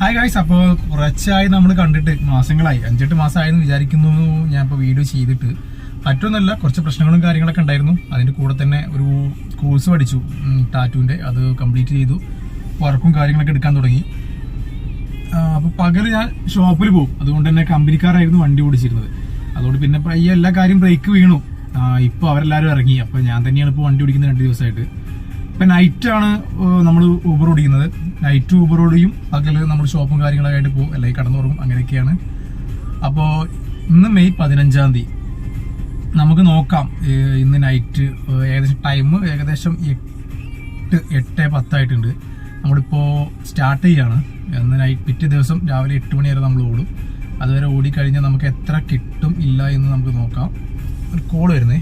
Hi guys അപ്പോൾ കുറച്ചായി നമ്മൾ കണ്ടിട്ട് മാസങ്ങളായി. അഞ്ചെട്ട് മാസമായെന്ന് വിചാരിക്കുന്നു. ഞാൻ ഇപ്പോൾ വീഡിയോ ചെയ്തിട്ട്. പറ്റുമെന്നല്ല കുറച്ച് പ്രശ്നങ്ങളും കാര്യങ്ങളൊക്കെ ഉണ്ടായിരുന്നു. അതിന്റെ കൂടെ തന്നെ ഒരു കോഴ്സ് പഠിച്ചു. ടാറ്റുവിന്റെ അത് കംപ്ലീറ്റ് ചെയ്തു. വർക്കും കാര്യങ്ങളൊക്കെ എടുക്കാൻ തുടങ്ങി. അപ്പോൾ പകൽ ഞാൻ ഷോപ്പിൽ പോകും. അതുകൊണ്ട് തന്നെ കമ്പനിക്കാരായിരുന്നു വണ്ടി ഓടിച്ചിരുന്നത്. അതുകൊണ്ട് പിന്നെ ഈ എല്ലാ കാര്യം ബ്രേക്ക് വീണു. ഇപ്പോൾ അവരെല്ലാവരും ഇറങ്ങി. അപ്പോൾ ഞാൻ തന്നെയാണ് ഇപ്പോൾ വണ്ടി ഓടിക്കുന്നത് രണ്ട് ദിവസമായിട്ട്. ഇപ്പം നൈറ്റാണ് നമ്മൾ ഊബർ ഓടിക്കുന്നത്. നൈറ്റ് ഊബർ ഓടിയും അതിൽ നമ്മൾ ഷോപ്പും കാര്യങ്ങളൊക്കെ ആയിട്ട് പോകും. അല്ലെങ്കിൽ കടന്നുറങ്ങും അങ്ങനെയൊക്കെയാണ്. അപ്പോൾ ഇന്ന് മെയ് പതിനഞ്ചാം തീയതി. നമുക്ക് നോക്കാം ഇന്ന് നൈറ്റ് ഏകദേശം ടൈം ഏകദേശം എട്ട് എട്ട് പത്തായിട്ടുണ്ട്. നമ്മളിപ്പോൾ സ്റ്റാർട്ട് ചെയ്യാണ്. ഇന്ന് നൈറ്റ് പിറ്റേ ദിവസം രാവിലെ എട്ട് മണി വരെ നമ്മൾ ഓടും. അതുവരെ ഓടിക്കഴിഞ്ഞാൽ നമുക്ക് എത്ര കിട്ടും ഇല്ല എന്ന് നമുക്ക് നോക്കാം. ഒരു കോൾ വരുന്നേ.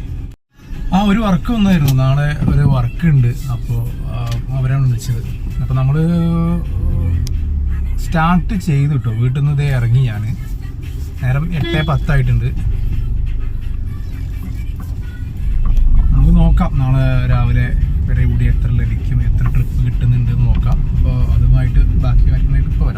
ആ ഒരു വർക്ക് വന്നായിരുന്നു. നാളെ ഒരു വർക്ക് ഉണ്ട്. അപ്പോൾ അവരാണ് വിളിച്ചത്. അപ്പോൾ നമ്മൾ സ്റ്റാർട്ട് ചെയ്തു കേട്ടോ വീട്ടിൽ നിന്ന് ഇതേ ഇറങ്ങി ഞാൻ നേരം എട്ട് പത്തായിട്ടുണ്ട്. നമുക്ക് നോക്കാം. നാളെ രാവിലെ വരെ കൂടി എത്ര ലഭിക്കും എത്ര ട്രിപ്പ് കിട്ടുന്നുണ്ട് നോക്കാം. അപ്പോൾ അതുമായിട്ട് ബാക്കി കാര്യങ്ങളായിട്ട് ഇപ്പോൾ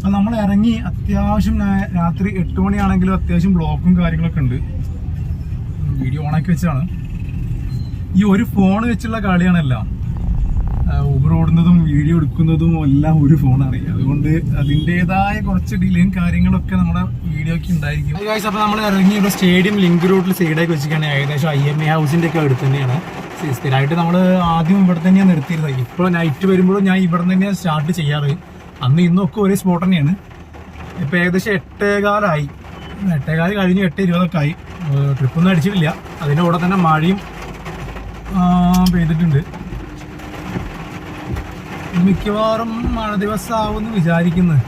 അപ്പൊ നമ്മൾ ഇറങ്ങി അത്യാവശ്യം രാത്രി എട്ട് മണിയാണെങ്കിലും അത്യാവശ്യം ബ്ലോക്കും കാര്യങ്ങളൊക്കെ ഉണ്ട്. വീഡിയോ ഓണാക്കി വെച്ചാണ്. ഈ ഒരു ഫോൺ വെച്ചുള്ള കളിയാണെല്ലാം. ഊബർ ഓടുന്നതും വീഡിയോ എടുക്കുന്നതും എല്ലാം ഒരു ഫോണാണ് അതുകൊണ്ട് അതിന്റെതായ കുറച്ച് ഡിലേയും കാര്യങ്ങളൊക്കെ നമ്മുടെ വീഡിയോക്ക് ഉണ്ടായിരിക്കും. അപ്പോൾ നമ്മൾ ഇറങ്ങി ഇവിടെ സ്റ്റേഡിയം ലിങ്ക് റോഡിൽ സൈഡാക്കി വെച്ചിട്ടാണ് ഏകദേശം ഐ എം എ ഹൗസിന്റെ ഒക്കെ അടുത്ത് തന്നെയാണ്. സ്ഥിരമായിട്ട് നമ്മൾ ആദ്യം ഇവിടെ തന്നെയാണ് നിർത്തിയിരുന്നത്. ഇപ്പോൾ നൈറ്റ് വരുമ്പോഴും ഞാൻ ഇവിടെ തന്നെയാണ് സ്റ്റാർട്ട് ചെയ്യാറ്. അന്ന് ഇന്നൊക്കെ ഒരേ സ്പോട്ട് തന്നെയാണ്. ഇപ്പം ഏകദേശം എട്ടേകാലായി. എട്ടേകാൽ കഴിഞ്ഞ് എട്ട് ഇരുപതൊക്കെ ആയി. ട്രിപ്പൊന്നും അടിച്ചിട്ടില്ല. അതിന്റെ കൂടെ തന്നെ മഴയും പെയ്തിട്ടുണ്ട്. മിക്കവാറും മഴ ദിവസമാവുമെന്ന് വിചാരിക്കുന്നു.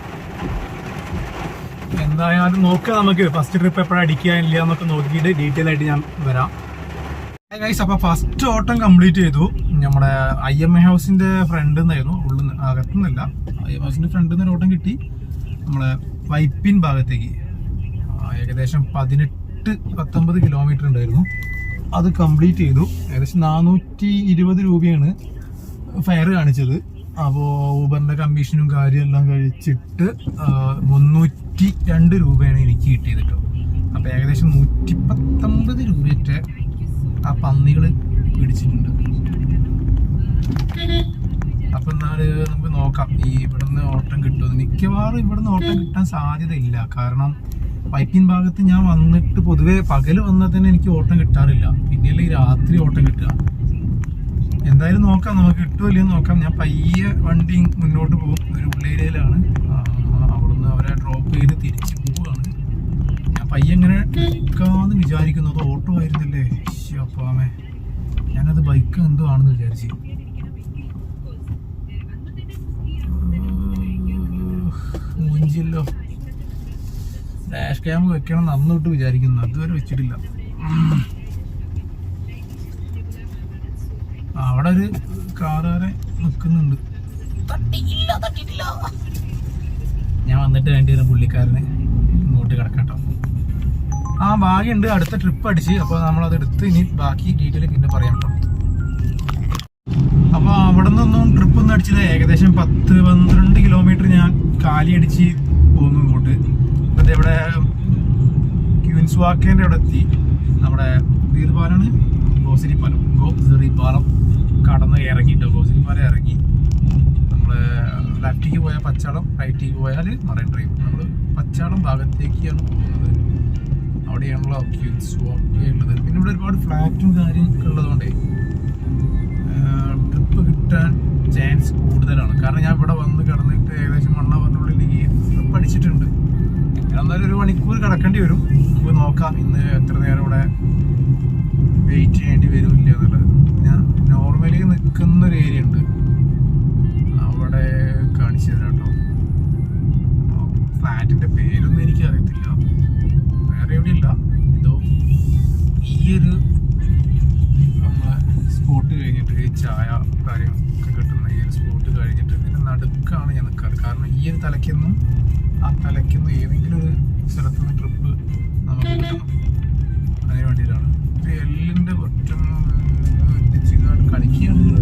എന്തായാലും നോക്കുക നമുക്ക്. ഫസ്റ്റ് ട്രിപ്പ് എപ്പോഴാണ് അടിക്കുക ഇല്ല എന്നൊക്കെ നോക്കിയിട്ട് ഡീറ്റെയിൽ ആയിട്ട് ഞാൻ വരാം. ഗൈസ് അപ്പോൾ ഫസ്റ്റ് ഓട്ടം കംപ്ലീറ്റ് ചെയ്തു. നമ്മുടെ ഐ എം എ ഹൗസിന്റെ ഫ്രണ്ട് നിന്നായിരുന്നു ഉള്ളിൽ അകത്തുനിന്നല്ല ഹൗസിന്റെ ഫ്രണ്ടിൽ നിന്ന് ഓട്ടം കിട്ടി. നമ്മളെ വൈപ്പിൻ ഭാഗത്തേക്ക്. ഏകദേശം പതിനെട്ട് പത്തൊമ്പത് കിലോമീറ്റർ ഉണ്ടായിരുന്നു. അത് കംപ്ലീറ്റ് ചെയ്തു. ഏകദേശം നാനൂറ്റി ഇരുപത് രൂപയാണ് ഫയർ കാണിച്ചത്. അപ്പോൾ ഊബറിന്റെ കമ്മീഷനും കാര്യമെല്ലാം കഴിച്ചിട്ട് മുന്നൂറ്റി രണ്ട് രൂപയാണ് എനിക്ക് കിട്ടിയത് കേട്ടോ. അപ്പോൾ ഏകദേശം നൂറ്റി പത്തൊമ്പത് രൂപയൊക്കെ ആ പന്നികൾ പിടിച്ചിട്ടുണ്ട് അപ്പൊ എന്നാൽ നമുക്ക് നോക്കാം. ഈ ഇവിടുന്ന് ഓട്ടം കിട്ടുമെന്ന്. മിക്കവാറും ഇവിടുന്ന് ഓട്ടം കിട്ടാൻ സാധ്യതയില്ല. കാരണം വൈക്കിൻ ഭാഗത്ത് ഞാൻ വന്നിട്ട് പൊതുവേ പകൽ വന്നാൽ തന്നെ എനിക്ക് ഓട്ടം കിട്ടാറില്ല. പിന്നെയല്ലേ രാത്രി ഓട്ടം കിട്ടുക. എന്തായാലും നോക്കാം. നമുക്ക് കിട്ടുമോ ഇല്ലയോ എന്ന് നോക്കാം. ഞാൻ പയ്യെ വണ്ടി മുന്നോട്ട് പോകും. ഒരു ഉള്ളേരിയയിലാണ് അവിടുന്ന് അവരെ ഡ്രോപ്പ് ചെയ്ത് തിരിച്ച് പോവുകയാണ്. ഞാൻ പയ്യെ എങ്ങനെ എടുക്കാമെന്ന് വിചാരിക്കുന്നു. അത് ഓട്ടോ ആയിരുന്നില്ലേ? അപ്പാമേ. ഞാനത് ബൈക്ക് എന്തോ ആണെന്ന് വിചാരിച്ചു. മൂഞ്ചല്ലോ ഡാഷ് ക്യാം വെക്കണം നന്നോട്ട് വിചാരിക്കുന്നു. അതുവരെ വെച്ചിട്ടില്ല. അവിടെ ഒരു കാറുകാരെ നിൽക്കുന്നുണ്ട്. ഞാൻ വന്നിട്ട് വേണ്ടി വരുന്ന പുള്ളിക്കാരന്. ഇങ്ങോട്ട് കിടക്കട്ടോ. ആ ഭാഗ്യമുണ്ട് അടുത്ത ട്രിപ്പ് അടിച്ച്. അപ്പോൾ നമ്മളത് എടുത്ത് ഇനി ബാക്കി ഡീറ്റെയിൽ പിന്നെ പറയാം കേട്ടോ അപ്പോൾ അവിടെ നിന്നൊന്നും ട്രിപ്പ് ഒന്നും അടിച്ചില്ല. ഏകദേശം പത്ത് പന്ത്രണ്ട് കിലോമീറ്റർ ഞാൻ കാലി അടിച്ച് പോന്നു ഇങ്ങോട്ട്. എന്നിട്ട് ഇവിടെ ക്യൂൻസ് വാക്കേന്റെ അവിടെ എത്തി. നമ്മുടെ ഏത് പാലാണ് ഗോസിരി പാലം പാലം കടന്ന് ഇറങ്ങിയിട്ടോ ഗോസിരി പാലം ഇറങ്ങി. നമ്മൾ ലെഫ്റ്റിക്ക് പോയാൽ പച്ചാളം റൈറ്റിക്ക് പോയാൽ മറൈൻ ഡ്രൈവ് നമ്മൾ പച്ചാളം ഭാഗത്തേക്കാണ് പോകുന്നത്. അവിടെയാണല്ലോ ക്യൂൻസ് വാക്ക് ഉള്ളത്. പിന്നെ ഇവിടെ ഒരുപാട് ഫ്ലാറ്റും കാര്യങ്ങളൊക്കെ ഉള്ളതുകൊണ്ട് ട്രിപ്പ് കിട്ടാൻ ചാൻസ് കൂടുതലാണ്. കാരണം ഞാൻ ഇവിടെ വന്ന് കിടന്നിട്ട് ഏകദേശം വൺ അവറിനുള്ളിൽ ഈ ട്രിപ്പ് എന്നാലും ഒരു മണിക്കൂർ കിടക്കേണ്ടി വരും. നമുക്ക് നോക്കാം ഇന്ന് എത്ര നേരം ഇവിടെ വെയിറ്റ് ചെയ്യേണ്ടി വരും ഇല്ല എന്നുള്ളത്. ഞാൻ നോർമലി നിൽക്കുന്ന ഒരു ഏരിയ ഉണ്ട്. അവിടെ കാണിച്ചു തരാം കേട്ടോ. ഫ്ലാറ്റിന്റെ പേരൊന്നും എനിക്ക് അറിയത്തില്ല വേറെ എവിടെയില്ല. ഇതോ ഈ ഒരു നമ്മളെ സ്പോട്ട് കഴിഞ്ഞിട്ട് ഈ ചായ കാര്യം ഒക്കെ കിട്ടുന്ന ഈ ഒരു സ്പോട്ട് കഴിഞ്ഞിട്ട് ഇതിന്റെ നടുക്കാണ് ഞാൻ നിൽക്കാറ് കാരണം ഈ ഒരു തലയ്ക്കൊന്നും ആ തലയ്ക്കൊന്നും ഏതെങ്കിലും ഒരു സ്ഥലത്ത് നിന്ന് ട്രിപ്പ് നമുക്ക് കിട്ടണം അതിന് വേണ്ടിയിട്ടാണ്. ഇപ്പം എല്ലിന്റെ ഒറ്റം എത്തിച്ചുകാട് കളിക്കുകയാണെങ്കിൽ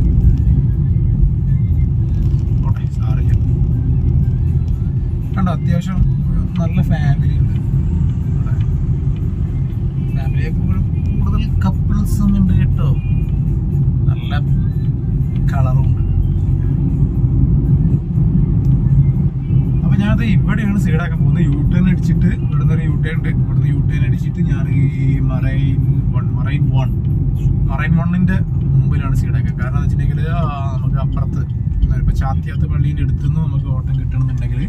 ഓട്ടെ സാറില്ല കണ്ടോ അത്യാവശ്യം നല്ല ഫാമിലി ഉണ്ട്. ഫാമിലിയൊക്കെ കൂടുതൽ കപ്പിൾസും ഉണ്ട് കേട്ടോ. നല്ല കളറും ഞാനത് ഇവിടെയാണ് സൈഡാക്കാൻ പോകുന്നത്. യൂ ടേൺ അടിച്ചിട്ട് ഇവിടുന്ന് ഒരു യൂ ടേൺ ഉണ്ട്. ഇവിടുന്ന് യൂ ടേൺ അടിച്ചിട്ട് ഞാൻ ഈ marine one marine one marine വണ്ണിന്റെ മുമ്പിലാണ് സൈഡാക്കുക. കാരണം എന്ന് വെച്ചിട്ടുണ്ടെങ്കിൽ നമുക്ക് അപ്പുറത്ത് ഇപ്പോൾ ചാത്തിയാത്ത പള്ളീന്റെ അടുത്തുനിന്ന് നമുക്ക് ഓട്ടം കിട്ടണമെന്നുണ്ടെങ്കിൽ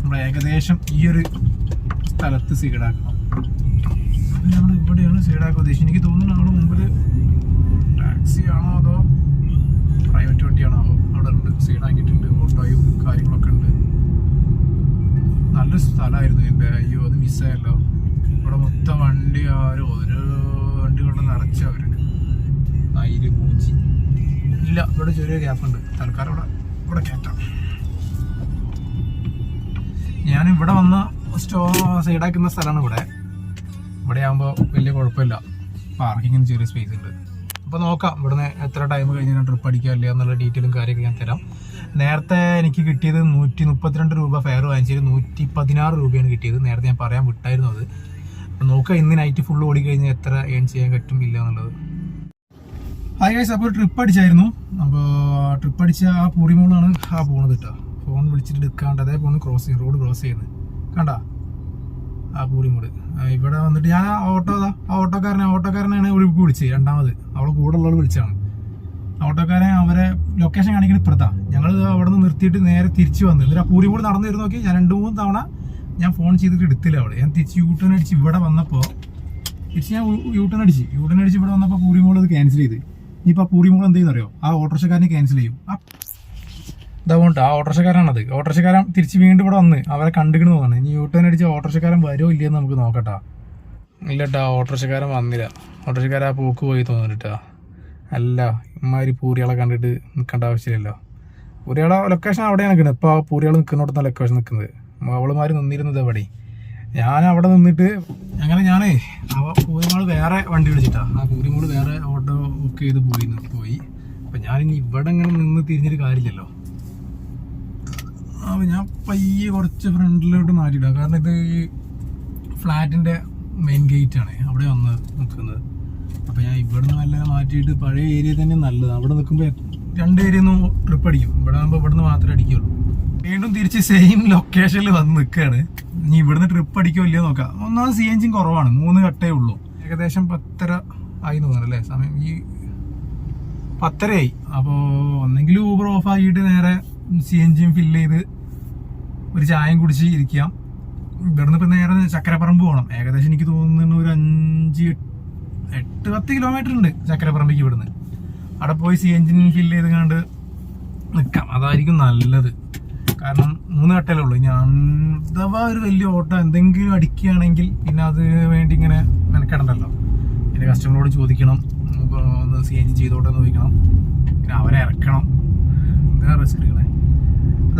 നമ്മൾ ഏകദേശം ഈ ഒരു സ്ഥലത്ത് സീഡാക്കണം. അപ്പം നമ്മൾ ഇവിടെയാണ് സീഡാക്കുക ഉദ്ദേശിച്ചത്. എനിക്ക് തോന്നുന്നു നമ്മുടെ മുമ്പിൽ ടാക്സി ആണോ അതോ പ്രൈവറ്റ് വണ്ടിയാണോ അവിടെ ഉണ്ട്. സീഡാക്കിയിട്ടുണ്ട്. ഓട്ടോയും കാര്യങ്ങളൊക്കെ ഉണ്ട്. നല്ല സ്ഥലമായിരുന്നു എന്റെ അയ്യോ അത് മിസ്സായല്ലോ ഇവിടെ മൊത്തം വണ്ടി ആരും ഓരോ വണ്ടി കൊണ്ട് നിറച്ച അവർ നൈര് മൂഞ്ചി ഇല്ല ഇവിടെ ചെറിയ ഗ്യാപ്പ് ഉണ്ട്. തൽക്കാലം ഇവിടെ ഇവിടെ കയറ്റാം ഞാൻ ഇവിടെ വന്ന സ്റ്റോ സൈഡാക്കുന്ന സ്ഥലമാണ് ഇവിടെ. ഇവിടെ ആകുമ്പോൾ വലിയ കുഴപ്പമില്ല. പാർക്കിങ്ങിന് ചെറിയ സ്പേസ് ഉണ്ട്. അപ്പോൾ നോക്കാം ഇവിടുന്ന് എത്ര ടൈം കഴിഞ്ഞ് ഞാൻ ട്രിപ്പ് അടിക്കുക ഇല്ല എന്നുള്ള ഡീറ്റെയിലും കാര്യമൊക്കെ ഞാൻ തരാം. നേരത്തെ എനിക്ക് കിട്ടിയത് നൂറ്റി മുപ്പത്തിരണ്ട് രൂപ ഫെയർ വാങ്ങിച്ചത് നൂറ്റി പതിനാറ് രൂപയാണ് കിട്ടിയത്. നേരത്തെ ഞാൻ പറയാൻ വിട്ടായിരുന്നു അത്. നോക്കുക ഇന്ന് നൈറ്റ് ഫുള്ള് ഓടിക്കഴിഞ്ഞാൽ എത്ര ഏൺ ചെയ്യാൻ പറ്റും ഇല്ല എന്നുള്ളത്. ഹായ് ഗൈസ് അപ്പോൾ ട്രിപ്പ് അടിച്ചായിരുന്നു. അപ്പോൾ ട്രിപ്പ് അടിച്ച ആ പൂറിമോളാണ് ആ പോണത് കേട്ടോ ഫോൺ വിളിച്ചിട്ട് എടുക്കാണ്ട് അതേ പോണ് ക്രോസ് ചെയ്യും റോഡ് ക്രോസ് ചെയ്യുന്നത് കണ്ട? ആ പൂറിമോട് ഇവിടെ വന്നിട്ട് ഞാൻ ആ ഓട്ടോ ആ ഓട്ടോക്കാരനെ ഓട്ടോക്കാരനെയാണ് ഒഴിപ്പ് വിളിച്ചത്. രണ്ടാമത്. അവളെ കൂടെ ഉള്ളവൾ വിളിച്ചാണ് ഓട്ടോക്കാരൻ അവരെ ലൊക്കേഷൻ കാണിക്കുന്ന ഇപ്പുറത്താ. ഞങ്ങൾ അവിടെ നിന്ന് നിർത്തിയിട്ട് നേരെ തിരിച്ചു വന്നു. എന്നിട്ട് ആ കൂടി നടന്നു വരുന്ന നോക്കി ഞാൻ രണ്ട് മൂന്ന് തവണ ഞാൻ ഫോൺ ചെയ്തിട്ട് എടുത്തില്ല അവൾ ഞാൻ തിരിച്ച് യൂട്ടേൺ അടിച്ച് ഇവിടെ വന്നപ്പോൾ തിരിച്ച് ഞാൻ യൂട്ടേൺ അടിച്ച്. യൂട്ടേൺ അടിച്ച് ഇവിടെ വന്നപ്പോൾ പൂരി മോൾ അത് ക്യാൻസൽ ചെയ്ത്. ഇനിയിപ്പോൾ ആ പൂരിമോൾ എന്ത് ചെയ്യുന്നറിയോ ആ ഓട്ടോറിക്ഷക്കാരനെ ക്യാൻസൽ ചെയ്യും. ആ ഇതാവുണ്ട് ആ ഓട്ടോറിക്ഷക്കാരാണത് ഓട്ടോറിക്ഷക്കാരൻ തിരിച്ച് വീണ്ടും ഇവിടെ വന്ന് അവരെ കണ്ടുകിട്ട് തോന്നുന്നു. ഇനി യൂട്ടേൺ അടിച്ച് ഓട്ടോറിക്ഷക്കാരൻ വരുമോ ഇല്ലയെന്ന് നമുക്ക് നോക്കട്ടാ. ഇല്ലട്ടാ ഓട്ടോറിക്ഷക്കാരൻ വന്നില്ല. ഓട്ടോറിക്ഷക്കാരൻ ആ പോക്ക് പോയി തോന്നുന്നുട്ടാ അല്ല ഇമാതിരി പൂരികളെ കണ്ടിട്ട് നിൽക്കേണ്ട ആവശ്യമില്ലല്ലോ. പൂരികളെ ലൊക്കേഷൻ അവിടെയാണ് നിൽക്കുന്നത്. ഇപ്പോൾ ആ പൂരികൾ നിൽക്കുന്നിടത്താണ് ലൊക്കേഷൻ നിൽക്കുന്നത്. അവളുമാർ നിന്നിരുന്നത് എവിടെ ഞാൻ അവിടെ നിന്നിട്ട് അങ്ങനെ ഞാനേ അവ പൂരിമോൾ വേറെ വണ്ടി വിളിച്ചിട്ടാണ് ആ പൂരിമോൾ വേറെ ഓട്ടോ ബുക്ക് ചെയ്ത് പോയി പോയി. അപ്പം ഞാനിനി ഇവിടെ ഇങ്ങനെ നിന്ന് തിരിഞ്ഞിട്ട് കാര്യമില്ലല്ലോ. അപ്പം ഞാൻ പയ്യെ കുറച്ച് ഫ്രണ്ടിലോട്ട് മാറ്റിയിടാം. കാരണം ഇത് ഈ ഫ്ലാറ്റിന്റെ മെയിൻ ഗേറ്റ് ആണ്. അവിടെ വന്ന് നിൽക്കുന്നത്. അപ്പോൾ ഞാൻ ഇവിടുന്ന് വല്ല മാറ്റിയിട്ട് പഴയ ഏരിയ തന്നെ നല്ലത്. അവിടെ നിൽക്കുമ്പോൾ രണ്ട് ഏരിയ ഒന്നും ട്രിപ്പ് അടിക്കും. ഇവിടെ ആകുമ്പോൾ ഇവിടുന്ന് മാത്രമേ അടിക്കുള്ളൂ. വീണ്ടും തിരിച്ച് സെയിം ലൊക്കേഷനിൽ വന്ന് നിൽക്കുകയാണ് ഇനി ഇവിടുന്ന് ട്രിപ്പ് അടിക്കോ ഇല്ലയോ നോക്കാം. ഒന്നാമത് സി എഞ്ചിൻ കുറവാണ്. മൂന്ന് കട്ടേ ഉള്ളൂ. ഏകദേശം പത്തര ആയി തോന്നുന്നു അല്ലേ? സമയം ഈ പത്തരയായി. അപ്പോൾ ഒന്നെങ്കിൽ ഊബർ ഓഫ് ആക്കിയിട്ട് നേരെ സി ജിയും ഫില്ല് ചെയ്ത് ഒരു ചായം കുടിച്ച് ഇരിക്കാം. ഇവിടുന്ന് ഇപ്പം നേരെ ചക്കരപ്പറമ്പ് പോകണം ഏകദേശം എനിക്ക് തോന്നുന്നു ഒരു അഞ്ച് എട്ട് പത്ത് കിലോമീറ്റർ ഉണ്ട് ചക്കരപ്പറമ്പിക്ക് ഇവിടുന്ന്. അവിടെ പോയി സി എഞ്ചിൻ ഫില്ല് ചെയ്ത് കണ്ട് നിൽക്കാം അതായിരിക്കും നല്ലത്. കാരണം മൂന്ന് കട്ടലേ ഉള്ളൂ. ഞാൻ അഥവാ ഒരു വലിയ ഓട്ടോ എന്തെങ്കിലും അടിക്കുകയാണെങ്കിൽ പിന്നെ അത് വേണ്ടി ഇങ്ങനെ മെനക്കെടണ്ടല്ലോ. പിന്നെ കസ്റ്റമറോട് ചോദിക്കണം. ഒന്ന് സി എൻ ജി ചെയ്തോട്ടെ എന്ന് ചോദിക്കണം. പിന്നെ അവരെ ഇറക്കണം. എന്താ റിസ്ക് എടുക്കണേ.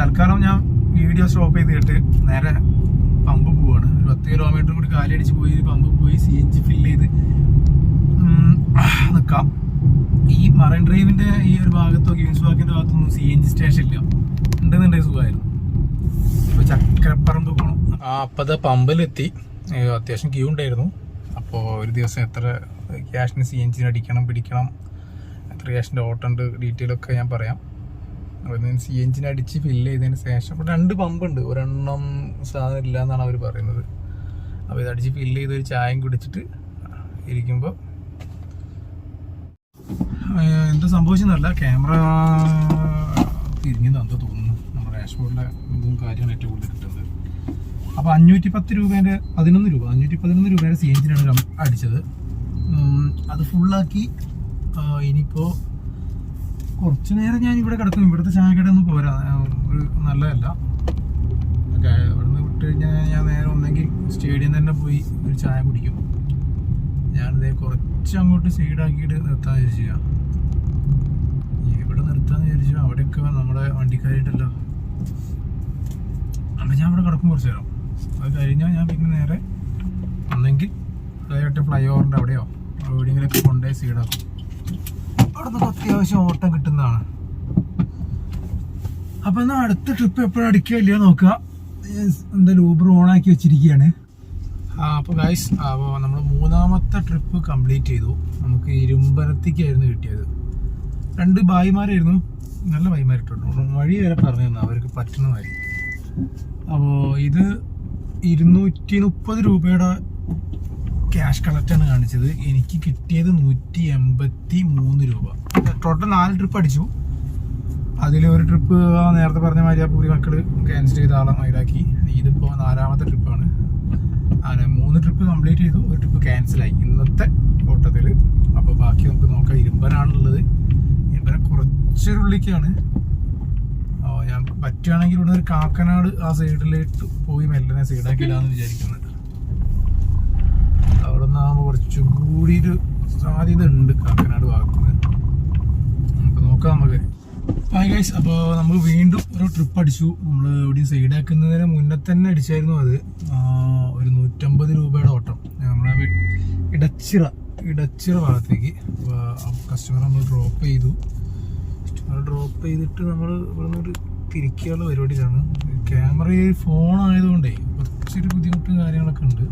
തൽക്കാലം ഞാൻ വീഡിയോ സ്റ്റോപ്പ് ചെയ്തിട്ട് നേരെ പമ്പ് പോവാണ്. ഒരു പത്ത് കിലോമീറ്റർ കൂടി കാലടിച്ച് പോയി പമ്പ് പോയി സി എൻ ജി ഫില്ല് ചെയ്ത് നിൽക്കാം ഈ മറൈൻ ഡ്രൈവിന്റെ ഈ ഒരു ഭാഗത്തോ ഗെയിംസ് വാക്കിന്റെ ഭാഗത്തൊന്നും സി എൻ ജി സ്റ്റേഷൻ ഇല്ല. ഉണ്ടെന്നുണ്ടെങ്കിൽ സുഖമായിരുന്നു. ഇപ്പൊ ചക്കരപ്പറമ്പ് പോകണം ആ അപ്പത് പമ്പിലെത്തി. അത്യാവശ്യം ക്യൂ ഉണ്ടായിരുന്നു. അപ്പോൾ ഒരു ദിവസം എത്ര ക്യാഷിന് സി എൻ ജിന് അടിക്കണം പിടിക്കണം എത്ര ക്യാഷിന്റെ ഓട്ടം ഉണ്ട് ഡീറ്റെയിൽ ഒക്കെ ഞാൻ പറയാം. അപ്പോൾ സി എൻ ജിന് അടിച്ച് ഫില്ല് ചെയ്തതിന് ശേഷം രണ്ട് പമ്പ് ഉണ്ട്. ഒരെണ്ണം സാധനം ഇല്ല എന്നാണ് അവർ പറയുന്നത്. അപ്പോൾ ഇത് അടിച്ച് ഫില്ല് ചെയ്ത് ഒരു ചായയും കുടിച്ചിട്ട് ഇരിക്കുമ്പോൾ എന്താ സംഭവിച്ചെന്നല്ല ക്യാമറ തിരിഞ്ഞെന്ന് എന്തോ തോന്നുന്നു. നമ്മുടെ ഡാഷ്ബോർഡിലെ ഇതും കാര്യമാണ് ഏറ്റവും കൂടുതൽ കിട്ടുന്നത്. അപ്പോൾ അഞ്ഞൂറ്റി പത്ത് രൂപേന്റെ പതിനൊന്ന് രൂപ അഞ്ഞൂറ്റി പതിനൊന്ന് രൂപയുടെ സി എഞ്ചിനാണ് അടിച്ചത്. അത് ഫുള്ളാക്കി ഇനിയിപ്പോൾ കുറച്ച് നേരം ഞാൻ ഇവിടെ കിടക്കും. ഇവിടുത്തെ ചായക്കട ഒന്നും പോരാ. ഒരു നല്ലതല്ല. ഇവിടുന്ന് വിട്ട് കഴിഞ്ഞാൽ ഞാൻ നേരെ ഒന്നെങ്കിൽ സ്റ്റേഡിയം തന്നെ പോയി ഒരു ചായ കുടിക്കും. ഞാനിതേ കുറച്ച് അങ്ങോട്ട് സൈഡാക്കിയിട്ട് നിർത്താൻ വിചാരിച്ചാ ഇവിടെ നിർത്താന്ന് വിചാരിച്ചു അവിടെയൊക്കെ നമ്മുടെ വണ്ടിക്കാരിട്ടല്ലോ അപ്പം ഞാൻ ഇവിടെ കിടക്കും കുറച്ച് നേരം. അത് കഴിഞ്ഞാൽ ഞാൻ പിന്നെ നേരെ ഒന്നെങ്കിൽ അതായിട്ട് ഫ്ലൈ ഓവറിന്റെ അവിടെയോ എവിടെയെങ്കിലൊക്കെ കൊണ്ടുപോയി സീഡാക്കും. അവിടെ നിന്ന് അത്യാവശ്യം ഓട്ടം കിട്ടുന്നതാണ്. അപ്പൊ എന്നാ അടുത്ത ട്രിപ്പ് എപ്പോഴും അടിക്കുക ഇല്ലയോ നോക്കുക എന്തായാലും ഊബർ ഓണാക്കി വെച്ചിരിക്കുകയാണ് അപ്പോൾ ഗൈസ് അപ്പോൾ നമ്മൾ മൂന്നാമത്തെ ട്രിപ്പ് കംപ്ലീറ്റ് ചെയ്തു. നമുക്ക് ഇരുമ്പനത്തേക്കായിരുന്നു കിട്ടിയത്. രണ്ട് ഭായിമാരായിരുന്നു. നല്ല ഭായിമാരിട്ടുണ്ട്. വഴി വരെ പറഞ്ഞു തന്നു. അവർക്ക് പറ്റുന്ന വഴി. അപ്പോൾ ഇത് ഇരുന്നൂറ്റി മുപ്പത് രൂപയുടെ ക്യാഷ് കളക്റ്റാണ് കാണിച്ചത്. എനിക്ക് കിട്ടിയത് നൂറ്റി എൺപത്തി മൂന്ന് രൂപ. ടോട്ടൽ നാല് ട്രിപ്പ് അടിച്ചു. അതിൽ ഒരു ട്രിപ്പ് നേരത്തെ പറഞ്ഞ മാതിരി ആ പൂരി മക്കൾ ക്യാൻസൽ ചെയ്ത ആളെ മൈലാക്കി. ഇതിപ്പോൾ നാലാമത്തെ ട്രിപ്പാണ് മൂന്ന് ട്രിപ്പ് കംപ്ലീറ്റ് ചെയ്തു. ഒരു ട്രിപ്പ് ക്യാൻസലായി ഇന്നത്തെ ഓട്ടത്തിൽ. അപ്പോൾ ബാക്കി നമുക്ക് നോക്കാം. ഇരുമ്പനാണുള്ളത്. ഇരുമ്പന കുറച്ചൊരുള്ളിക്കാണ്. ഞാൻ പറ്റുകയാണെങ്കിൽ ഇവിടെ ഒരു കാക്കനാട് ആ സൈഡിലേക്ക് പോയി മെല്ലനെ സൈഡാക്കിയിടാന്ന് വിചാരിക്കുന്നത് അവിടെ നിന്നാകുമ്പോൾ കുറച്ചും കൂടി ഒരു സാധ്യത ഉണ്ട് കാക്കനാട് ഭാഗത്തുനിന്ന് നമുക്ക് നോക്കാം നമുക്ക്. ഹായ് ഗൈസ് അപ്പോൾ നമ്മൾ വീണ്ടും ഒരു ട്രിപ്പ് അടിച്ചു. നമ്മൾ ഇവിടെ സൈഡാക്കുന്നതിന് മുന്നേ തന്നെ അടിച്ചായിരുന്നു അത്. ഒരു നൂറ്റമ്പത് രൂപയുടെ ഓട്ടം. നമ്മളെ ഇടച്ചിറ ഇടച്ചിറ ഭാഗത്തേക്ക് കസ്റ്റമർ നമ്മൾ ഡ്രോപ്പ് ചെയ്തു. കസ്റ്റമർ ഡ്രോപ്പ് ചെയ്തിട്ട് നമ്മൾ ഇവിടുന്ന് ഒരു തിരിക്കാനുള്ള പരിപാടിയിലാണ്. ക്യാമറ ഫോൺ ആയതുകൊണ്ടേ കുറച്ചൊരു ബുദ്ധിമുട്ടും കാര്യങ്ങളൊക്കെ ഉണ്ട്.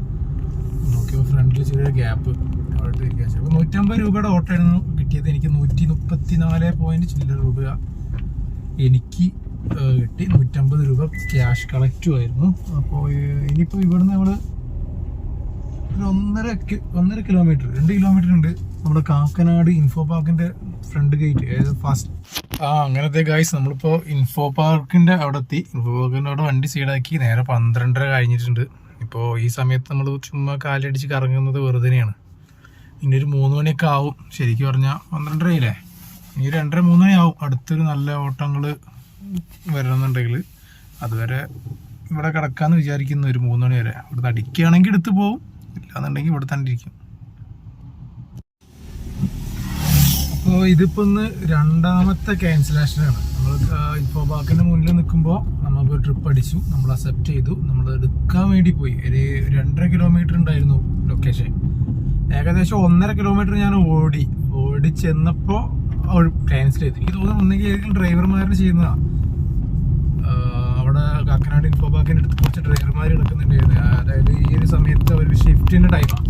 നോക്കിയപ്പോൾ ഫ്രണ്ടിൽ ചെറിയ ഗ്യാപ്പ് അവിടെ ഇരിക്കാൻ അപ്പോൾ നൂറ്റമ്പത് രൂപയുടെ ഓട്ടോ ആയിരുന്നു കിട്ടിയത്. എനിക്ക് നൂറ്റി മുപ്പത്തി നാല് പോയിന്റ് ചില്ലറ രൂപ എനിക്ക് കിട്ടി നൂറ്റമ്പത് രൂപ ക്യാഷ് കളക്റ്റും ആയിരുന്നു അപ്പോൾ ഇനിയിപ്പോൾ ഇവിടുന്ന് നമ്മൾ ഒരു ഒന്നര ഒന്നര കിലോമീറ്റർ രണ്ട് കിലോമീറ്റർ ഉണ്ട് നമ്മുടെ കാക്കനാട് ഇൻഫോ പാർക്കിന്റെ ഫ്രണ്ട് ഗേറ്റ് ഫാസ്റ്റ് ആ അങ്ങനത്തെ ഗായ്സ് നമ്മളിപ്പോൾ ഇൻഫോ പാർക്കിന്റെ അവിടെ എത്തി ഇൻഫോ പാർക്കിന്റെ അവിടെ വണ്ടി സൈഡാക്കി നേരെ പന്ത്രണ്ടര കഴിഞ്ഞിട്ടുണ്ട്. ഇപ്പോൾ ഈ സമയത്ത് നമ്മൾ ചുമ്മാ കാലടിച്ച് കറങ്ങുന്നത് വെറുതെയാണ് ഇനി ഒരു മൂന്ന് മണിയൊക്കെ ആവും. ശരിക്കും പറഞ്ഞാൽ പന്ത്രണ്ടരയില്ലേ ഇനി രണ്ടര മൂന്ന് മണി ആവും. അടുത്തൊരു നല്ല ഓട്ടങ്ങൾ വരണമെന്നുണ്ടെങ്കിൽ അതുവരെ ഇവിടെ കിടക്കാന്ന് വിചാരിക്കുന്നു ഒരു മൂന്ന് മണി വരെ. ഇവിടുന്ന് അടിക്കുകയാണെങ്കിൽ എടുത്തു പോവും. ഇല്ലാന്നുണ്ടെങ്കിൽ ഇവിടെ തന്നെ ഇരിക്കും. അപ്പോൾ ഇതിപ്പോൾ ഒന്ന് രണ്ടാമത്തെ ക്യാൻസലേഷനാണ് നമ്മൾ ഇപ്പോൾ ബാക്കിന്റെ മുന്നിൽ നിൽക്കുമ്പോൾ നമുക്ക് ട്രിപ്പ് അടിച്ചു. നമ്മൾ അക്സെപ്റ്റ് ചെയ്തു. നമ്മൾ എടുക്കാൻ വേണ്ടി പോയി. ഒരു രണ്ടര കിലോമീറ്റർ ഉണ്ടായിരുന്നു ലൊക്കേഷൻ ഏകദേശം ഒന്നര കിലോമീറ്റർ ഞാൻ ഓടി. ഓടി ചെന്നപ്പോൾ ക്യാൻസൽ ചെയ്തു. എനിക്ക് തോന്നുന്നു ഒന്നെങ്കിൽ ഏതെങ്കിലും ഡ്രൈവർമാരുടെ ചെയ്യുന്നതാണ് അവിടെ കാക്കനാട് ഇൻഫോ പാർക്കിന്റെ അടുത്ത് കുറച്ച് ഡ്രൈവർമാർ കിടക്കുന്നുണ്ടായിരുന്നു. അതായത് ഈ ഒരു സമയത്ത് അവർ ഷിഫ്റ്റിന്റെ ടൈമാണ്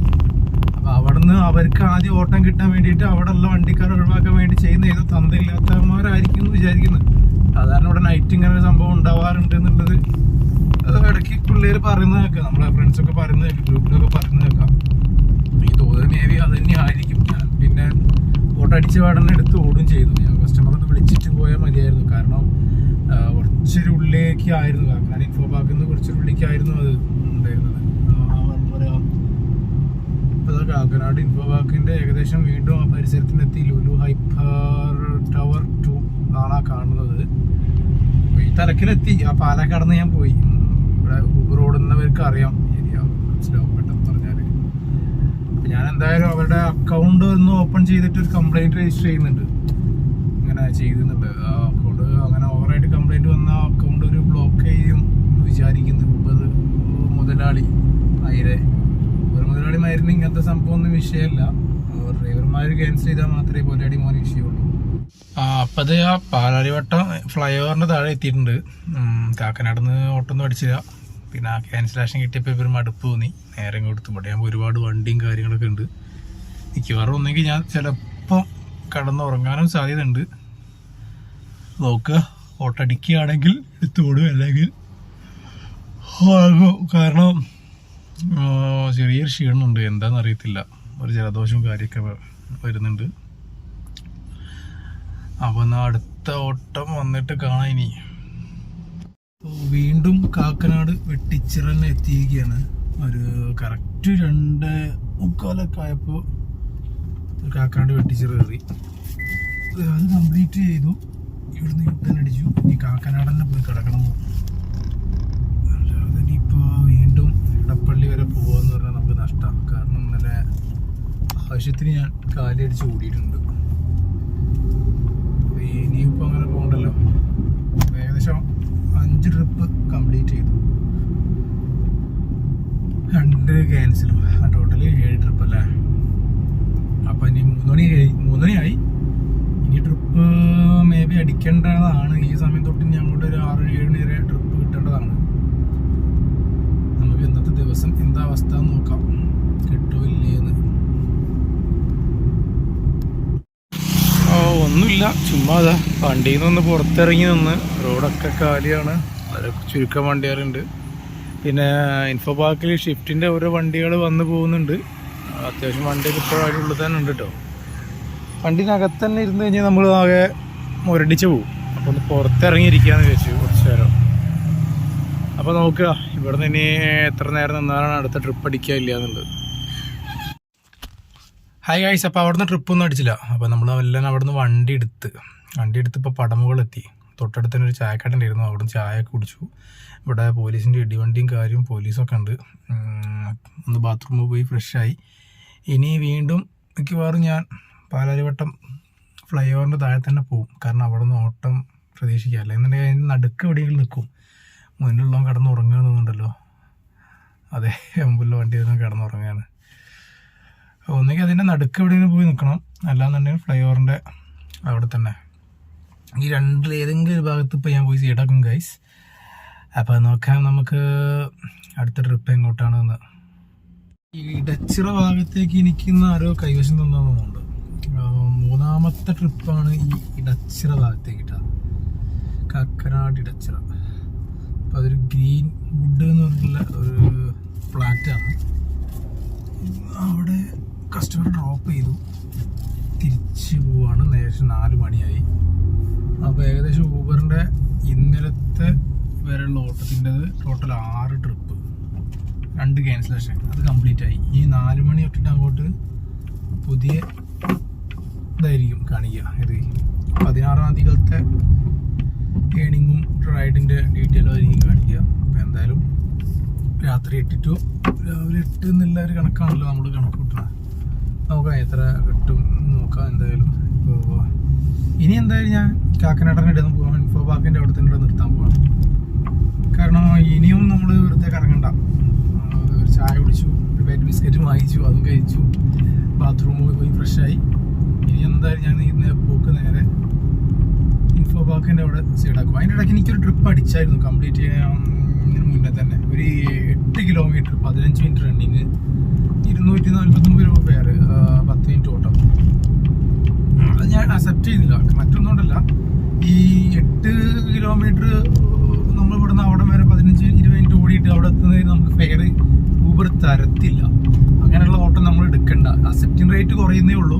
അപ്പൊ അവിടുന്ന് അവർക്ക് ആദ്യം ഓട്ടം കിട്ടാൻ വേണ്ടിയിട്ട് അവിടെ ഉള്ള വണ്ടിക്കാർ ഒഴിവാക്കാൻ വേണ്ടി ചെയ്യുന്ന ഏതോ തന്തയില്ലാത്തവന്മാരായിരിക്കും എന്ന് വിചാരിക്കുന്നത് സാധാരണ ഇവിടെ നൈറ്റ് ഇങ്ങനെ ഒരു സംഭവം ഉണ്ടാവാറുണ്ട് എന്നുള്ളത് ഇടയ്ക്ക് പിള്ളേർ പറയുന്നത് കേൾക്കാം. നമ്മളെ ഫ്രണ്ട്സൊക്കെ പറയുന്നത് കേൾക്കാം. ഗ്രൂപ്പിലൊക്കെ പറയുന്നത് കേൾക്കാം. ഈ തോന്നുന്ന മേബി അത് തന്നെ ആയിരിക്കും. ഞാൻ പിന്നെ ഓട്ടടിച്ച് പാടന്നെ എടുത്ത് ഓടും ചെയ്തു. ഞാൻ കസ്റ്റമർ ഒന്ന് വിളിച്ചിട്ട് പോയാൽ മതിയായിരുന്നു. കാരണം ആ, കുറച്ചൊരു ഉള്ളിലേക്ക് ആയിരുന്നു കാക്കനാട്. ഇൻഫോ പാർക്കിൽ നിന്ന് കുറച്ചൊരു ഉള്ളിലേക്കായിരുന്നു അത് ഉണ്ടായിരുന്നത്. ആ, എന്താ പറയാ ഇപ്പൊ ദാ കാക്കനാട് ഇൻഫോ പാർക്കിന്റെ ഏകദേശം വീണ്ടും ആ പരിസരത്തിനെത്തി ലുലു ഹൈപ്പർ ടവർ ടു ആണ് കാണുന്നത്. ഈ തലക്കിലെത്തി. ആ പാല കടന്ന് ഞാൻ പോയി. ഇവിടെ ഊബർ ഓടുന്നവർക്ക് അറിയാം. ഏരിയ മനസ്സിലാവും പെട്ടെന്ന് പറഞ്ഞാൽ ഞാൻ എന്തായാലും അവരുടെ അക്കൗണ്ട് ഒന്ന് ഓപ്പൺ ചെയ്തിട്ട് ഒരു കംപ്ലൈന്റ് രജിസ്റ്റർ ചെയ്യുന്നുണ്ട്. ഇങ്ങനെ ചെയ്തെന്നുണ്ട് ആ അക്കൗണ്ട് അങ്ങനെ ഓവറായിട്ട് കംപ്ലൈന്റ് വന്ന അക്കൗണ്ട് ഒരു ബ്ലോക്ക് ചെയ്യും എന്ന് വിചാരിക്കുന്നു ഊബർ മുതലാളി അയിരെ ഒരു മുതലാളിമായിരുന്നു ഇങ്ങനത്തെ സംഭവം ഒന്നും വിഷയമല്ല ഡ്രൈവർമാർ ക്യാൻസൽ ചെയ്താൽ മാത്രമേ പോലെയാടി മോനെ വിഷയമുള്ളൂ ആ അപ്പത് ആ പാലാരിവട്ടം ഫ്ലൈ താഴെ എത്തിയിട്ടുണ്ട്. കാക്കനാട് നിന്ന് ഓട്ടൊന്നും അടിച്ചില്ല. പിന്നെ ആ ക്യാൻസലേഷൻ കിട്ടിയപ്പോൾ ഇവർ മടുപ്പ് തോന്നി. നേരെ ഇങ്ങോട്ട് ഇവിടെ ഞാൻ ഒരുപാട് വണ്ടിയും കാര്യങ്ങളൊക്കെ ഉണ്ട്. മിക്കവാറും ഒന്നെങ്കിൽ ഞാൻ ചിലപ്പം കടന്നുറങ്ങാനും സാധ്യത ഉണ്ട് നോക്കുക ഓട്ടടിക്കുകയാണെങ്കിൽ എടുത്തോടും അല്ലെങ്കിൽ കാരണം ചെറിയൊരു ക്ഷീണമുണ്ട്. എന്താണെന്ന് അറിയത്തില്ല ഒരു ജലദോഷവും കാര്യമൊക്കെ വരുന്നുണ്ട്. അപ്പോൾ എന്നാൽ അടുത്ത ഓട്ടം വന്നിട്ട് കാണാം ഇനി. വീണ്ടും കാക്കനാട് വെട്ടിച്ചിറന്ന് എത്തിയിരിക്കുകയാണ്. ഒരു കറക്റ്റ് രണ്ട് മുക്കാലൊക്കെ ആയപ്പോൾ കാക്കനാട് വെട്ടിച്ചിറ കയറി. അത് കംപ്ലീറ്റ് ചെയ്തു. ഇവിടുന്ന് യുദ്ധം അടിച്ചു. ഇനി കാക്കനാട് തന്നെ പോയി കിടക്കണം ഇടപ്പള്ളി വരെ പോകാന്ന് പറഞ്ഞാൽ നമുക്ക് നഷ്ടമാണ് കാരണം ഇന്നലെ ആവശ്യത്തിന് ഞാൻ കാലടിച്ച് ഓടിയിട്ടുണ്ട്. ഇനിയിപ്പോൾ അങ്ങനെ പോകണ്ടല്ലോ ഏകദേശം അഞ്ച് ട്രിപ്പ് കംപ്ലീറ്റ് ചെയ്തു. രണ്ട് ക്യാൻസലും ആ ടോട്ടൽ ഏഴ് ട്രിപ്പ് അല്ലേ? അപ്പം ഇനി മൂന്നുമണി മണിയായി ഇനി ട്രിപ്പ് മേ ബി അടിക്കേണ്ടതാണ്. ഈ സമയം തൊട്ട് ഇനി അങ്ങോട്ട് ഒരു ആറ് ഏഴ് മണി വരെ ട്രിപ്പ് കിട്ടേണ്ടതാണ് നമുക്ക് ഇന്നത്തെ ദിവസം എന്താ അവസ്ഥ നോക്കാം. കിട്ടോ ഇല്ലേന്ന് ഓ ഒന്നുമില്ല. ചുമ്മാ അതാ വണ്ടിയിൽ നിന്ന് പുറത്തിറങ്ങി നിന്ന് റോഡൊക്കെ കാലിയാണ്. വളരെ ചുരുക്കം വണ്ടിയാറുണ്ട് പിന്നെ ഇൻഫോ പാർക്കിൽ ഷിഫ്റ്റിന്റെ ഓരോ വണ്ടികൾ വന്നു പോകുന്നുണ്ട്. അത്യാവശ്യം വണ്ടിയൊക്കെ ഇപ്പോൾ ഉള്ളിൽ തന്നെ ഉണ്ട് കേട്ടോ വണ്ടിനകത്ത് തന്നെ ഇരുന്ന് കഴിഞ്ഞാൽ നമ്മൾ ആകെ മുരടിച്ച് പോകും അപ്പോൾ ഒന്ന് പുറത്തിറങ്ങിയിരിക്കുകയെന്ന് വിചാരിച്ചു. അപ്പോൾ നോക്കുക. ഇവിടുന്ന് ഇനി എത്ര നേരം നിന്നാലാണ് അടുത്ത ട്രിപ്പ് അടിക്കുക ഇല്ല എന്നുള്ളത്. ഹായ് ഗൈസ് അപ്പോൾ അവിടുന്ന് ട്രിപ്പൊന്നും അടിച്ചില്ല. അപ്പോൾ നമ്മൾ എല്ലാം അവിടുന്ന് വണ്ടി എടുത്ത്. വണ്ടി എടുത്ത് ഇപ്പോൾ പടമുകളെത്തി. തൊട്ടടുത്ത് തന്നെ ഒരു ചായക്കട അവിടുന്ന് ചായ കുടിച്ചു. ഇവിടെ പോലീസിന്റെ ഇടിവണ്ടിയും കാര്യം പോലീസൊക്കെ ഉണ്ട്. ഒന്ന് ബാത്റൂമിൽ പോയി ഫ്രഷായി ഇനി വീണ്ടും മിക്കവാറും ഞാൻ പാലാരിവട്ടം ഫ്ലൈ ഓവറിന്റെ താഴെ തന്നെ പോകും കാരണം അവിടെ നിന്ന് ഓട്ടം പ്രതീക്ഷിക്കാം അല്ലെന്നുണ്ടെങ്കിൽ അതിന് നടുക്ക് എവിടെയെങ്കിലും നിൽക്കും. മുന്നിലുള്ളവൻ കിടന്നുറങ്ങുന്നുണ്ടല്ലോ അതെ മുമ്പിലുള്ള വണ്ടി ഒന്നും കിടന്നുറങ്ങുകയാണ്. ഒന്നുകിൽ അതിന്റെ നടുക്ക് എവിടെയെങ്കിലും പോയി നിൽക്കണം. അല്ലാന്നുണ്ടെങ്കിൽ ഫ്ലൈ ഓവറിന്റെ അവിടെ തന്നെ. ഈ രണ്ടിൽ ഏതെങ്കിലും ഒരു ഭാഗത്ത് ഇപ്പോൾ ഞാൻ പോയി സീഡാക്കും ഗൈസ് അപ്പോൾ നോക്കാം നമുക്ക് അടുത്ത ട്രിപ്പ് എങ്ങോട്ടാണെന്ന് ഈ ഇടച്ചിറ ഭാഗത്തേക്ക് എനിക്കിന്ന് ആരോ കൈവശം തന്നതുകൊണ്ട് മൂന്നാമത്തെ ട്രിപ്പാണ് ഈ ഇടച്ചിറ ഭാഗത്തേക്ക് കിട്ടുക കക്കനാട് ഇടച്ചിറ അപ്പോൾ അതൊരു ഗ്രീൻ വുഡ് എന്ന് പറഞ്ഞിട്ടുള്ള ഒരു ഫ്ലാറ്റാണ് അവിടെ കസ്റ്റമർ ഡ്രോപ്പ് ചെയ്തു. തിരിച്ചു പോവാണ്. ഏകദേശം നാല് മണിയായി. അപ്പോൾ ഏകദേശം ഊബറിന്റെ ഇന്നലത്തെ വരെയുള്ള ഓട്ടത്തിന്റെത് ടോട്ടൽ ആറ് ട്രിപ്പ് രണ്ട് ക്യാൻസലേഷൻ അത് കംപ്ലീറ്റ് ആയി. ഈ നാല് മണി തൊട്ടിട്ട് അങ്ങോട്ട് പുതിയ ഇതായിരിക്കും കാണിക്കുക. ഇത് പതിനാറാം തീയതികളത്തെ ഏണിങ്ങും റൈഡിന്റെ ഡീറ്റെയിലും ആയിരിക്കും കാണിക്കുക. അപ്പോൾ എന്തായാലും രാത്രി എട്ട് ടു രാവിലെ എട്ട് എന്നുള്ള ഒരു കണക്കാണല്ലോ നമ്മൾ കണക്ക് കൂട്ടുന്നത്. നമുക്ക് എത്ര കിട്ടും നോക്കാം എന്തായാലും. ഇപ്പോൾ ഇനി എന്തായാലും ഞാൻ കാക്കനാടന്റെ ഇടന്ന് പോകാം ഇൻഫോ പാർക്കിന്റെ അവിടെ തന്നെ നിർത്താൻ പോകാം കാരണം ഇനിയും നമ്മൾ വെറുതെ കറങ്ങണ്ട. ഒരു ചായ കുടിച്ചു ഒരു ബെഡ് ബിസ്ക്കറ്റ് വാങ്ങിച്ചു അതും കഴിച്ചു. ബാത്റൂമിൽ പോയി ഫ്രഷായി ഇനി എന്തായാലും ഞാൻ പോക്ക് നേരെ ഇൻഫോ പാർക്കിന്റെ അവിടെ സൈഡാക്കും അതിന്റെ ഇടയ്ക്ക് എനിക്കൊരു ട്രിപ്പ് അടിച്ചായിരുന്നു കംപ്ലീറ്റ് ചെയ്യാൻ മുന്നേ തന്നെ. ഒരു എട്ട് കിലോമീറ്റർ പതിനഞ്ച് മിനിറ്റ് റണ്ണിങ് ഇരുന്നൂറ്റി നാൽപ്പത്തൊമ്പത് രൂപ പേർ പത്ത് മിനിറ്റ് ഓട്ടം. അത് ഞാൻ അക്സെപ്റ്റ് ചെയ്തില്ല. മറ്റൊന്നുകൊണ്ടല്ല ഈ എട്ട് കിലോമീറ്റർ നമ്മൾ ഇവിടുന്ന് അവിടെ വരെ പതിനഞ്ച് ഇരുപത് മിനിറ്റ് ഓടിയിട്ട് അവിടെ എത്തുന്നതിന് നമുക്ക് ഫെയർ ഊബർ തരത്തില്ല. അങ്ങനെയുള്ള ഓട്ടം നമ്മൾ എടുക്കണ്ട. അക്സെപ്റ്റിംഗ് റേറ്റ് കുറയുന്നേ ഉള്ളൂ.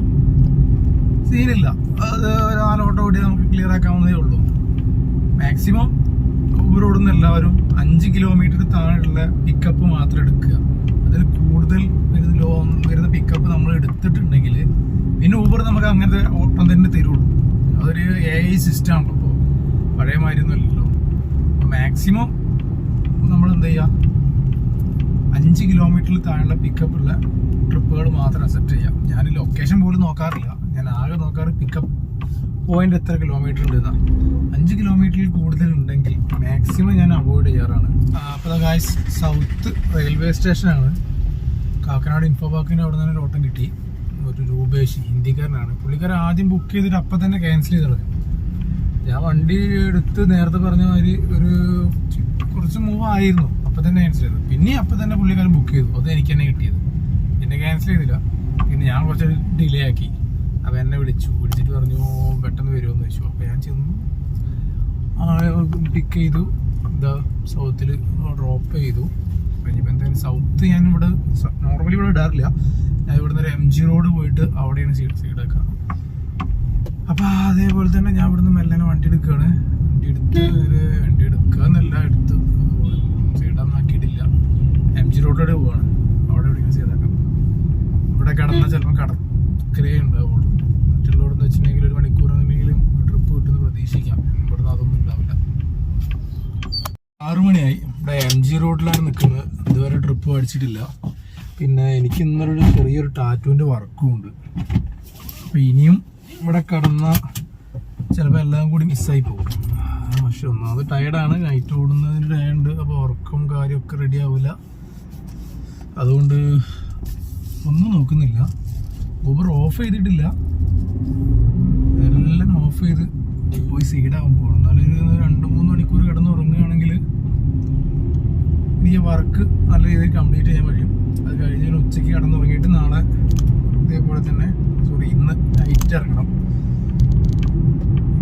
സീനില്ല. അത് നാല് ഓട്ടോ കൂടി നമുക്ക് ക്ലിയർ ആക്കാവുന്നതേ ഉള്ളൂ. മാക്സിമം ഊബർ ഓടുന്ന എല്ലാവരും അഞ്ച് കിലോമീറ്റർ താഴെയുള്ള പിക്കപ്പ് മാത്രം എടുക്കുക. അതിൽ കൂടുതൽ വരുന്ന ലോ വരുന്ന പിക്കപ്പ് നമ്മൾ എടുത്തിട്ടുണ്ടെങ്കിൽ പിന്നെ ഊബർ നമുക്ക് അങ്ങനത്തെ ഓട്ടം തന്നെ തരുള്ളൂ. അതൊരു എ ഐ സിസ്റ്റം ആണല്ലോ ഇപ്പോൾ. പഴയ മാതിരിയൊന്നുമല്ലല്ലോ മാക്സിമം നമ്മൾ എന്ത് ചെയ്യുക? അഞ്ച് കിലോമീറ്ററിൽ താഴെയുള്ള പിക്കപ്പുള്ള ട്രിപ്പുകൾ മാത്രം അക്സെപ്റ്റ് ചെയ്യാം ഞാൻ ലൊക്കേഷൻ പോലും നോക്കാറില്ല. ഞാൻ ആകെ നോക്കാറ് പിക്കപ്പ് പോയിന്റ് എത്ര കിലോമീറ്റർ ഉണ്ട് എന്നാ അഞ്ച് കിലോമീറ്ററിൽ കൂടുതൽ ഉണ്ടെങ്കിൽ മാക്സിമം ഞാൻ അവോയ്ഡ് ചെയ്യാറാണ്. അപ്പോൾ ഗായ്സ് സൗത്ത് റെയിൽവേ സ്റ്റേഷനാണ് കാക്കനാട് ഇൻഫോ പാർക്കിന്റെ അവിടെ നിന്ന് ഓട്ടം കിട്ടി. ഒരു രൂപേഷ് ഹിന്ദിക്കാരനാണ്. പുള്ളിക്കാരൻ ആദ്യം ബുക്ക് ചെയ്തിട്ട് അപ്പം തന്നെ ക്യാൻസൽ ചെയ്ത് കളഞ്ഞു ഞാൻ വണ്ടി എടുത്ത് നേരത്തെ പറഞ്ഞ മാതിരി ഒരു കുറച്ച് മൂവ് ആയിരുന്നു. അപ്പം തന്നെ ക്യാൻസൽ ചെയ്തു പിന്നെ അപ്പം തന്നെ പുള്ളിക്കാരൻ ബുക്ക് ചെയ്തു. അത് എനിക്ക് തന്നെ കിട്ടിയത്. പിന്നെ ക്യാൻസൽ ചെയ്തില്ല. പിന്നെ ഞാൻ കുറച്ച് ഡിലേ ആക്കി. അപ്പം എന്നെ വിളിച്ചു. വിളിച്ചിട്ട് പറഞ്ഞു പെട്ടെന്ന് വരുമെന്ന് ചോദിച്ചു. അപ്പം ഞാൻ ചെന്നു. പിക്ക് ചെയ്തു. എന്താ സൗത്തിൽ ഡ്രോപ്പ് ചെയ്തു. കഴിഞ്ഞപ്പോൾ എന്തായാലും സൗത്ത് ഞാൻ ഇവിടെ നോർമലി ഇവിടെ ഇടാറില്ല. ഞാൻ ഇവിടെ നിന്ന് ഒരു എം ജി റോഡ് പോയിട്ട് അവിടെയാണ് സീഡ് സീഡാക്കുക അപ്പോൾ അതേപോലെ തന്നെ ഞാൻ ഇവിടുന്ന് മെല്ലനെ വണ്ടി എടുക്കുകയാണ്. വണ്ടി എടുത്ത് ഒരു വണ്ടി എടുക്കുക എടുക്കാന്നല്ല എടുത്ത് സൈഡാന്നാക്കിയിട്ടില്ല എം ജി റോഡിലൂടെ പോവാണ് അവിടെ എവിടെയെങ്കിലും ചെയ്തേക്കാം ഇവിടെ കിടന്നാൽ ചിലപ്പോൾ കടക്കലേ ഉണ്ടാവുള്ളൂ മറ്റുള്ളവരെന്ന് വെച്ചിട്ടുണ്ടെങ്കിൽ ഒരു മണിക്കൂർ എന്തെങ്കിലും ട്രിപ്പ് കിട്ടുമെന്ന് പ്രതീക്ഷിക്കാം ഇവിടുന്ന് അതൊന്നും ഉണ്ടാവില്ല ആറു മണിയായി ഇവിടെ എം ജി റോഡിലാണ് നിൽക്കുന്നത് ഇതുവരെ ട്രിപ്പ് അടിച്ചിട്ടില്ല പിന്നെ എനിക്ക് ഇന്നൊരു ചെറിയൊരു ടാറ്റുവിന്റെ വർക്കും ഉണ്ട്. അപ്പോൾ ഇനിയും ഇവിടെ കടന്ന ചിലപ്പോൾ എല്ലാം കൂടി മിസ്സായി പോകും. പക്ഷെ ഒന്നാമത് ടയർഡാണ് നൈറ്റ് ഓടുന്നതിന് ടയർഡ് അപ്പോൾ ഉറക്കം കാര്യമൊക്കെ റെഡി ആവില്ല അതുകൊണ്ട് ഒന്നും നോക്കുന്നില്ല. ഊബർ ഓഫ് ചെയ്തിട്ടില്ല. എല്ലാം ഓഫ് ചെയ്ത് പോയി സീഡാകുമ്പോൾ എന്നാലും ഒരു രണ്ട് മൂന്ന് മണിക്കൂർ കിടന്ന് ഉറങ്ങുകയാണെങ്കിൽ ഈ വർക്ക് നല്ല രീതിയിൽ കംപ്ലീറ്റ് ചെയ്യാൻ കഴിയും അത് കഴിഞ്ഞ് ഉച്ചയ്ക്ക് കിടന്നുറങ്ങിയിട്ട് നാളെ ഇതേപോലെ തന്നെ സോറി ഇന്ന് നൈറ്റ് ഇറങ്ങണം.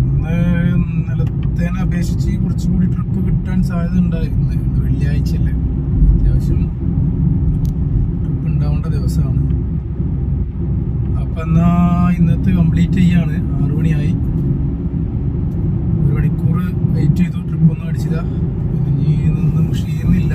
ഇന്ന് ഇന്നലത്തേനെ അപേക്ഷിച്ച് കുറച്ചുകൂടി ട്രിപ്പ് കിട്ടാൻ സാധ്യത ഉണ്ടായിരുന്നു ഇന്ന് വെള്ളിയാഴ്ചയല്ലേ. അത്യാവശ്യം ട്രിപ്പ് ഉണ്ടാവേണ്ട ദിവസമാണ്. അപ്പം എന്നാ ഇന്നത്തെ കംപ്ലീറ്റ് ചെയ്യാണ്. ആറു മണിയായി. ഒരു മണിക്കൂർ വെയിറ്റ് ചെയ്തു. ട്രിപ്പ് ഒന്നും അടിച്ചില്ല. ഇനി നിന്ന് ക്ഷീണില്ല.